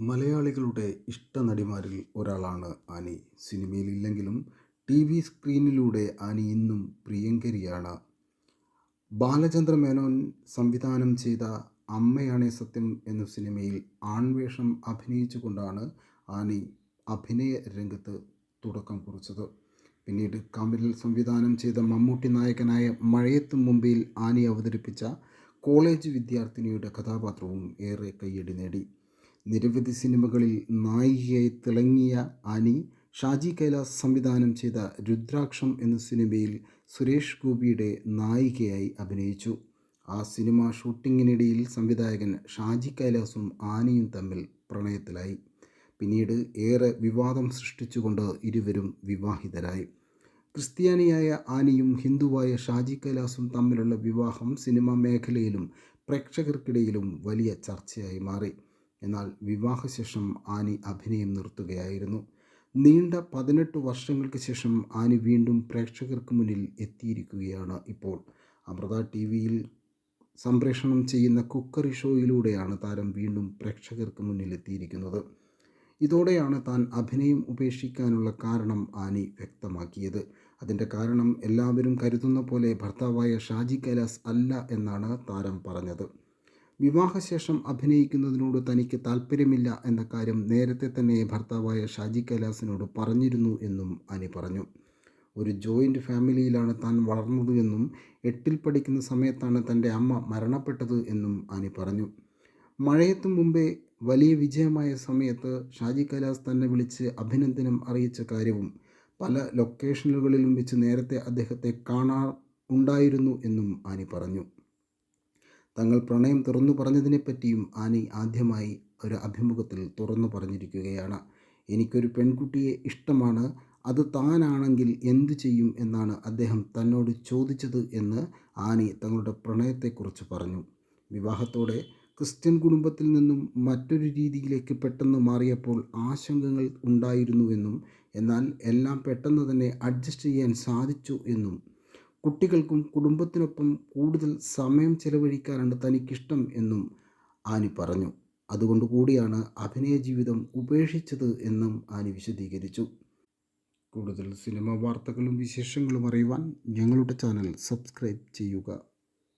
മലയാളികളുടെ ഇഷ്ടനടിമാരിൽ ഒരാളാണ് ആനി. സിനിമയിലില്ലെങ്കിലും ടി വി സ്ക്രീനിലൂടെ ആനി ഇന്നും പ്രിയങ്കരിയാണ്. ബാലചന്ദ്ര മേനോൻ സംവിധാനം ചെയ്ത അമ്മയാണേ സത്യം എന്ന സിനിമയിൽ ആൺവേഷം അഭിനയിച്ചുകൊണ്ടാണ് ആനി അഭിനയ രംഗത്ത് തുടക്കം കുറിച്ചത്. പിന്നീട് കമൽ സംവിധാനം ചെയ്ത മമ്മൂട്ടി നായകനായ മഴയത്ത് മുംബൈയിൽ ആനി അവതരിപ്പിച്ച കോളേജ് വിദ്യാർത്ഥിനിയുടെ കഥാപാത്രവും ഏറെ കയ്യടി നേടി. നിരവധി സിനിമകളിൽ നായികയായി തിളങ്ങിയ ആനി ഷാജി കൈലാസ് സംവിധാനം ചെയ്ത രുദ്രാക്ഷം എന്ന സിനിമയിൽ സുരേഷ് ഗോപിയുടെ നായികയായി അഭിനയിച്ചു. ആ സിനിമ ഷൂട്ടിങ്ങിനിടയിൽ സംവിധായകൻ ഷാജി കൈലാസും ആനിയും തമ്മിൽ പ്രണയത്തിലായി. പിന്നീട് ഏറെ വിവാദം സൃഷ്ടിച്ചുകൊണ്ട് ഇരുവരും വിവാഹിതരായി. ക്രിസ്ത്യാനിയായ ആനിയും ഹിന്ദുവായ ഷാജി കൈലാസും തമ്മിലുള്ള വിവാഹം സിനിമാ മേഖലയിലും പ്രേക്ഷകർക്കിടയിലും വലിയ ചർച്ചയായി മാറി. എന്നാൽ വിവാഹശേഷം ആനി അഭിനയം നിർത്തുകയായിരുന്നു. നീണ്ട പതിനെട്ട് വർഷങ്ങൾക്ക് ശേഷം ആനി വീണ്ടും പ്രേക്ഷകർക്ക് മുന്നിൽ എത്തിയിരിക്കുകയാണ് ഇപ്പോൾ. അമൃത ടി വിയിൽ സംപ്രേഷണം ചെയ്യുന്ന കുക്കറി ഷോയിലൂടെയാണ് താരം വീണ്ടും പ്രേക്ഷകർക്ക് മുന്നിൽ എത്തിയിരിക്കുന്നത്. ഇതോടെയാണ് താൻ അഭിനയം ഉപേക്ഷിക്കാനുള്ള കാരണം ആനി വ്യക്തമാക്കിയത്. അതിന്റെ കാരണം എല്ലാവരും കരുതുന്ന പോലെ ഭർത്താവായ ഷാജി കൈലാസ് അല്ല എന്നാണ് താരം പറഞ്ഞത്. വിവാഹശേഷം അഭിനയിക്കുന്നതിനോട് തനിക്ക് താല്പര്യമില്ല എന്ന കാര്യം നേരത്തെ തന്നെ ഭർത്താവായ ഷാജി കൈലാസിനോട് പറഞ്ഞിരുന്നു എന്നും അനി പറഞ്ഞു. ഒരു ജോയിന്റ് ഫാമിലിയിലാണ് താൻ വളർന്നത് എന്നും എട്ടിൽ പഠിക്കുന്ന സമയത്താണ് തന്റെ അമ്മ മരണപ്പെട്ടത് എന്നും അനി പറഞ്ഞു. മഴയത്തും മുമ്പേ വലിയ വിജയമായ സമയത്ത് ഷാജി കൈലാസ് തന്നെ വിളിച്ച് അഭിനന്ദനം അറിയിച്ച കാര്യവും പല ലൊക്കേഷനുകളിലും വെച്ച് നേരത്തെ അദ്ദേഹത്തെ കാണാ ഉണ്ടായിരുന്നു എന്നും ആനി പറഞ്ഞു. തങ്ങൾ പ്രണയം തുറന്നു പറഞ്ഞതിനെപ്പറ്റിയും ആനി ആദ്യമായി ഒരു അഭിമുഖത്തിൽ തുറന്നു പറഞ്ഞിരിക്കുകയാണ്. എനിക്കൊരു പെൺകുട്ടിയെ ഇഷ്ടമാണ് അത് താനാണെങ്കിൽ എന്തു ചെയ്യും എന്നാണ് അദ്ദേഹം തന്നോട് ചോദിച്ചത് എന്ന് ആനി തങ്ങളുടെ പ്രണയത്തെക്കുറിച്ച് പറഞ്ഞു. വിവാഹത്തോടെ ക്രിസ്ത്യൻ കുടുംബത്തിൽ നിന്നും മറ്റൊരു രീതിയിലേക്ക് പെട്ടെന്ന് മാറിയപ്പോൾ ആശങ്കകൾ ഉണ്ടായിരുന്നുവെന്നും എന്നാൽ എല്ലാം പെട്ടെന്ന് തന്നെ അഡ്ജസ്റ്റ് ചെയ്യാൻ സാധിച്ചു എന്നും കുട്ടികൾക്കും കുടുംബത്തിനൊപ്പം കൂടുതൽ സമയം ചെലവഴിക്കാനാണ് തനിക്കിഷ്ടം എന്നും ആനി പറഞ്ഞു. അതുകൊണ്ട് കൂടിയാണ് അഭിനയ ജീവിതം ഉപേക്ഷിച്ചത് എന്നും ആനി വിശദീകരിച്ചു. കൂടുതൽ സിനിമ വാർത്തകളും വിശേഷങ്ങളും അറിയുവാൻ ഞങ്ങളുടെ ചാനൽ സബ്സ്ക്രൈബ് ചെയ്യുക.